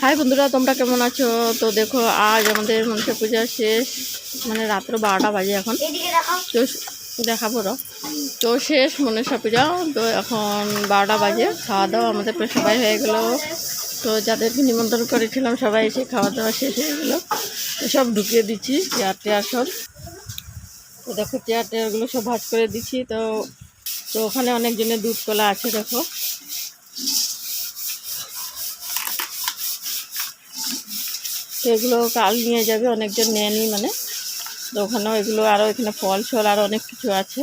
High বন্ধুরা তোমরা কেমন আছো? তো দেখো আজ আমাদের মনসা পূজা শেষ মানে রাত্র বারোটা বাজে এখন। তো দেখাবো র। তো শেষ মনসা পূজা তো এখন বারোটা বাজে খাওয়া দাওয়া আমাদের প্রায় সবাই হয়ে গেল। তো যাদেরকে নিমন্ত্রণ করেছিলাম সবাই এসে খাওয়া দাওয়া শেষ হয়ে গেলো। তো সব ঢুকিয়ে দিচ্ছি চেয়ার টেয়ার সব। তো দেখো চেয়ার টেয়ারগুলো সব ভাজ করে দিচ্ছি। তো তো ওখানে অনেকজনের দুধ কলা আছে দেখো। তো এগুলো কাল নিয়ে যাবে, অনেকজন নেয়নি মানে। তো ওখানেও এগুলো আরও এখানে ফল ছল আরও অনেক কিছু আছে।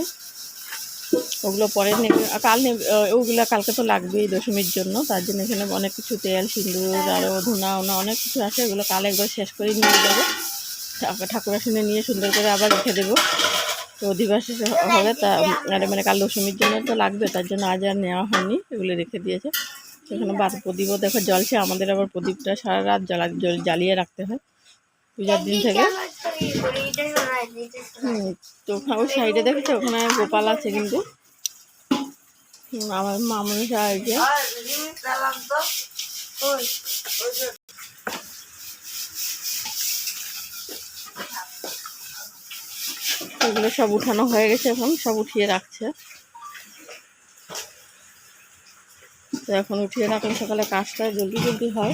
ওগুলো পরে নেবে। কাল নেবে ওগুলো কালকে তো লাগবেই দশমীর জন্য, তার জন্য এখানে অনেক কিছু তেল, সিঁদুর আরও ধুনা ওনা অনেক কিছু আছে, এগুলো কাল একবার শেষ করে নিয়ে যাব। ঠাকুর আসনে নিয়ে সুন্দর করে আবার রেখে দেবো। তো অধিবাস হবে তা মানে কাল দশমীর জন্য তো লাগবে, তার জন্য আজ আর নেওয়া হয়নি, এগুলো রেখে দিয়েছে। এখানে বাদ প্রদীপও দেখো জ্বলছে আমাদের আবার প্রদীপটা সারা রাত জ্বালা, জ্বল- জ্বালিয়ে রাখতে হয়। পূজার দিন থেকে। তো ওখানে ওই সাইডে দেখেছ? ওখানে গোপাল আছে কিন্তু। আমার মামুনি সাহায্যে এগুলো সব উঠানো হয়ে গেছে এখন, সব উঠিয়ে রাখছে। তো এখন উঠিয়ে রাখলে সকালে কাজটা জলদি জলদি হয়।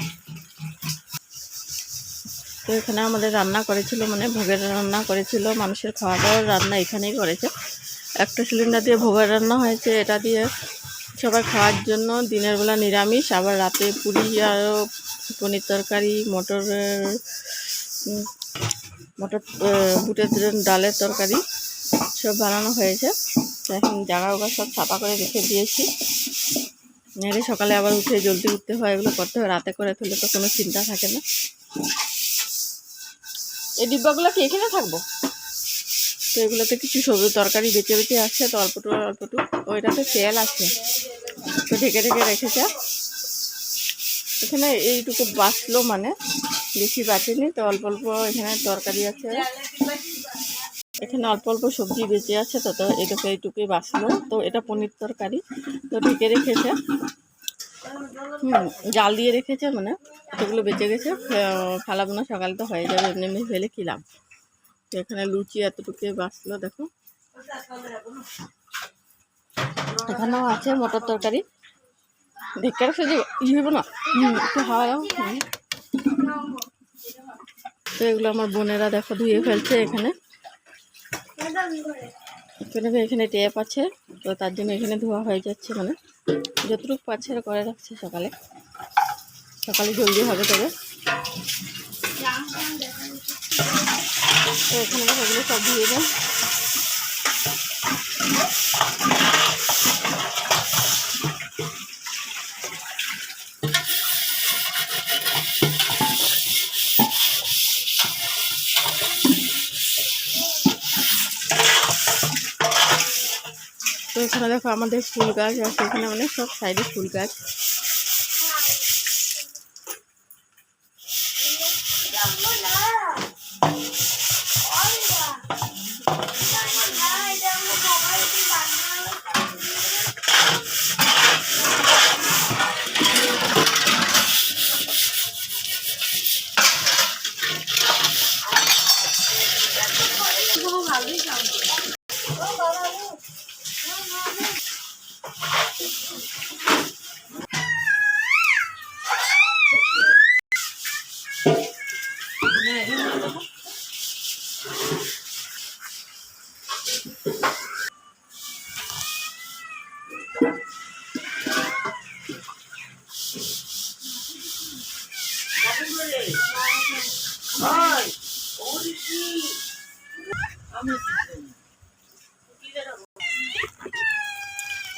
তো এখানে আমাদের রান্না করেছিল মানে ভোগের রান্না করেছিল, মানুষের খাওয়া দাওয়ার রান্না এখানেই করেছে। একটা সিলিন্ডার দিয়ে ভোগের রান্না হয়েছে, এটা দিয়ে সবাই খাওয়ার জন্য। দিনের বেলা নিরামিষ, আবার রাতে পুরি আরও পনির তরকারি মটরের মটর বুটের ডালের তরকারি সব বানানো হয়েছে। এখন জায়গা ওগা সব ছাপা করে রেখে দিয়েছি। নাহলে সকালে আবার উঠে জলদি উঠতে হয় এগুলো করতে হয়। রাতে করে তুলে তো কোনো চিন্তা থাকে না। এই ডিব্বাগুলো কি এখানে থাকব? তো এগুলোতে কিছু সবজি তরকারি বেঁচে বেঁচে আসছে তো অল্পটু অল্পটু ওইটাতে তেল আছে। তো ঢেকে ঢেকে রেখেছে এখানে এইটুকু বাঁচলো মানে বেশি বাঁচেনি তো অল্প অল্প এখানে তরকারি আছে। এখানে অল্প অল্প সবজি বেঁচে আছে, তো তো এটুকু এইটুকুই বাঁচলো। তো এটা পনির তরকারি, তো ঢেকে রেখেছে। হুম, জাল দিয়ে রেখেছে মানে এতগুলো বেঁচে গেছে। ফে- ফালাবো না সকালে তো হয়ে যাবে, এমনি এমনি ফেলে খেলাম তো এখানে লুচি এতটুকুই বাঁচলো, দেখো। এখানেও আছে মটর তরকারি। রাখছে যে ই হইব না? একটু হাওয়া দাও। তো এগুলো আমার বোনেরা দেখো ধুয়ে ফেলছে এখানে। এখানে এখানে ট্যাপ আছে, তো তার জন্য এখানে ধোয়া হয়ে যাচ্ছে মানে। যতটুকু পাচ্ছে করে রাখছে সকালে। সকালে জলদি হবে তবে। তো এখানে এগুলো সব ধুয়ে দেয় এখানে দেখো আমাদের ফুল গাছ আছে এখানে অনেক সব সাইডে ফুল গাছ।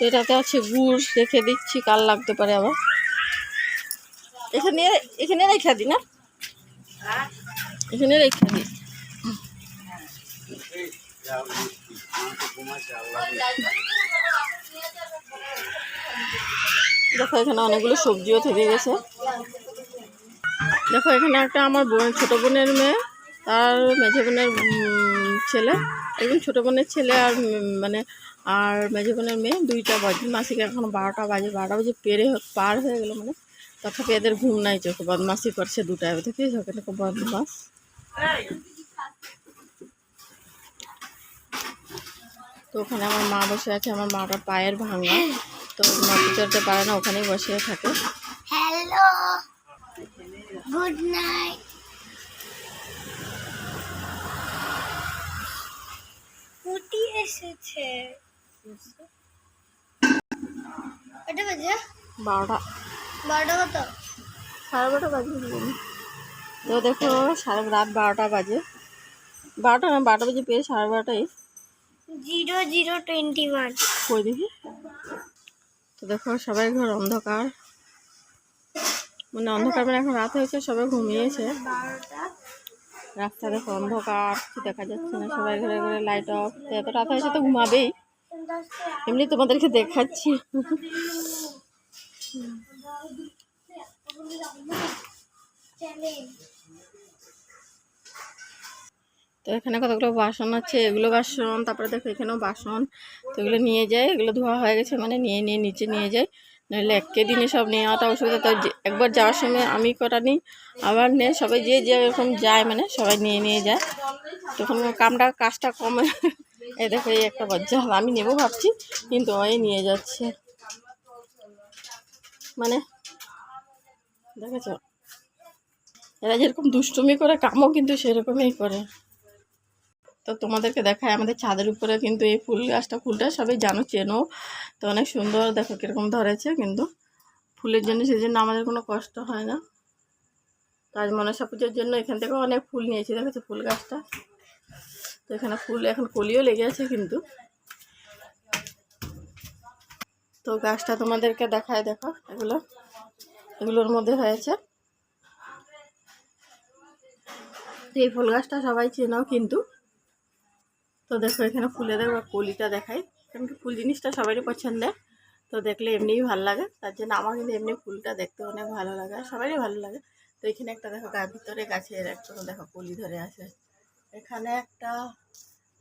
এটাতে আছে গুড় রেখে দিচ্ছি কাল লাগতে পারে আবার। এখানে এখানে রেখে দিই না? এখানে রেখে দিই দেখো, এখানে অনেকগুলো সবজিও থেকে গেছে। দেখো, এখানে একটা আমার বোন, ছোটো বোনের মেয়ে, তার মেঝে বোনের ছেলে। একজন ছোটো বোনের ছেলে আর মানে আর মেঝে বোনের মেয়ে, দুইটা বাজে। মাসিকে এখন বারোটা বাজে বারোটা বাজে, পেরে পার হয়ে গেলো মানে। তথাপি এদের ঘুম নাই, চোখে। বদমাসি করছে দুটায় থেকে ওখানে বদমাস তো ওখানে আমার মা বসে আছে আমার মাটা পায়ের ভাঙা। তো নদী চড়তে পারে না ওখানেই বসে থাকে। হ্যালো গুড নাইট পুটি এসেছে। এটা বাজে? বারোটা। বারোটা কত? সাড়ে বারোটা বাজে তো দেখো সাড়ে রাত বারোটা বাজে। বারোটা না বারোটা বাজে পেয়ে সাড়ে বারোটাই জিরো জিরো টোয়েন্টি ওয়ান। কই দেখি? তো দেখো সবাই ঘর অন্ধকার। মানে অন্ধকার মানে এখন রাত হয়েছে সবাই ঘুমিয়েছে। রাস্তা দেখো অন্ধকার কিছু দেখা যাচ্ছে না। সবাই ঘরে ঘরে লাইট অফ এত রাত হয়েছে তো ঘুমাবেই। এমনি তোমাদেরকে দেখাচ্ছি। তো এখানে কতগুলো বাসন আছে? এগুলো বাসন, তারপরে দেখো এখানেও বাসন। তো এগুলো নিয়ে যায় এগুলো ধোয়া হয়ে গেছে মানে নিয়ে নিয়ে নিচে নিয়ে যায় নাহলে একে দিনে সব নেওয়াটা অসুবিধা। তো একবার যাওয়ার সময় আমি কটা নিই, আবার নে সবাই যে যে এরকম যায় মানে সবাই নিয়ে নিয়ে যায়। তখন কামটা, কাজটা কমে এ দেখো, এই একটা বজ্জা হবে আমি নেব ভাবছি, কিন্তু ওই নিয়ে যাচ্ছে। মানে দেখেছ? এরা যেরকম দুষ্টুমি করে, কামও কিন্তু সেরকমই করে। তো তোমাদেরকে দেখায় আমাদের ছাদের উপরে কিন্তু এই ফুল গাছটা, ফুলটা সবাই জানো, চেনো। তো অনেক সুন্দর, দেখো কীরকম ধরেছে কিন্তু। ফুলের জন্য সেই জন্য আমাদের কোনো কষ্ট হয় না। তো আজ মনসা পুজোর জন্য এখান থেকে অনেক ফুল নিয়েছি, দেখেছ ফুল গাছটা? তো এখানে ফুল, এখন কলিও লেগে আছে কিন্তু। তো গাছটা তোমাদেরকে দেখায়, দেখো এগুলো। এগুলোর মধ্যে হয়েছে। এই ফুল গাছটা সবাই চেনাও কিন্তু। তো দেখো এখানে ফুলের একবার কলিটা দেখাই। কারণ কি ফুল জিনিসটা সবারই পছন্দের। তো দেখলে এমনিই ভালো লাগে। তার জন্য আমার কিন্তু এমনি ফুলটা দেখতে অনেক ভালো লাগে, আর সবারই ভালো লাগে। তো এখানে একটা দেখো গাছ ভিতরে গাছের একটা দেখো কলি ধরে আছে। এখানে একটা,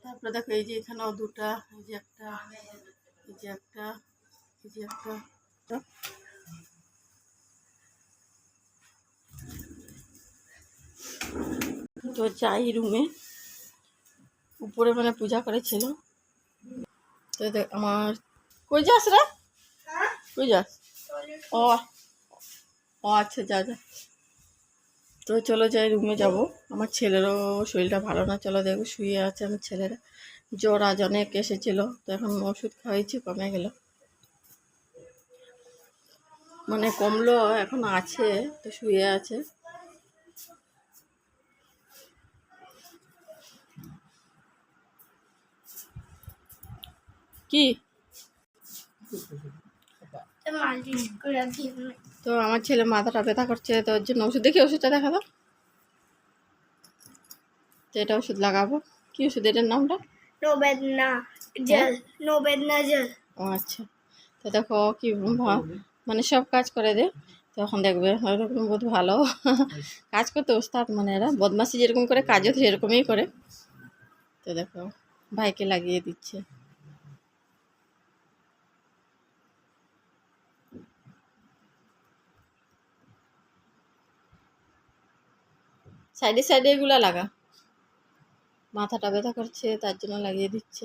তারপরে দেখো এই যে এখানেও দুটা, এই যে একটা, এই যে একটা, এই যে একটা। তো যাই রুমে। উপরে মানে পূজা করেছিল। তো আমার কই যাস রে? কই যাস? ও ও আচ্ছা যা যা। তো চলো যাই রুমে যাব। আমার ছেলেরও শরীরটা ভালো না, চলো দেখো, শুয়ে আছে আমার ছেলেরা। জ্বর আজ অনেক এসেছিল, তো এখন ওষুধ খাওয়াইছি, কমে গেল। মানে কমলো, এখন আছে, তো শুয়ে আছে। কি? তো আমার ছেলে মাথাটা ব্যথা করছে তো ওর জন্য ওষুধ দেখি ওষুধটা দেখা দাও তো এটা ওষুধ লাগাবো। কি ওষুধ? এটার নামটা? জল জল। ও আচ্ছা। তো দেখো কি মানে সব কাজ করে দে। তখন দেখবে ওরকম বহুত ভালো। কাজ করতে ওস্তাদ মানে এরা বদমাসি যেরকম করে কাজও সেরকমই করে। তো দেখো ভাইকে লাগিয়ে দিচ্ছে। সাইডে সাইডে এগুলো লাগা। মাথাটা ব্যথা করছে তার জন্য লাগিয়ে দিচ্ছে।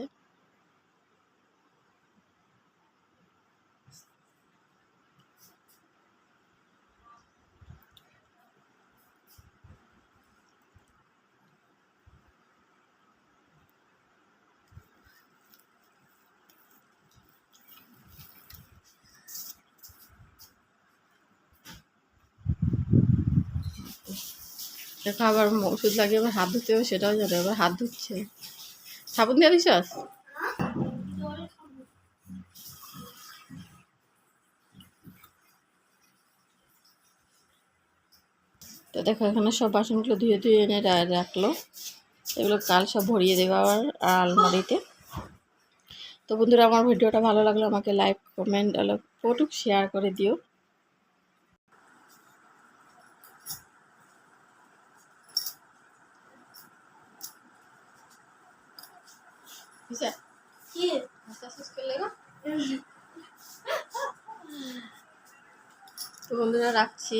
দেখো আবার ওষুধ লাগিয়ে আবার হাত ধুতে হবে, সেটাও জানে, আবার হাত ধুচ্ছে। সাবুন দিয়ে দিছাস তো দেখো, এখানে সব বাসনগুলো ধুয়ে ধুয়ে এনে রাখল। এগুলো কাল সব ভরিয়ে দেবো আবার আলমারিতে। তো বন্ধুরা, আমার ভিডিওটা ভালো লাগল আমাকে লাইক কমেন্ট ফটো শেয়ার করে দিও। বুঝছে কি তো বন্ধুরা বন্ধুরা রাখছি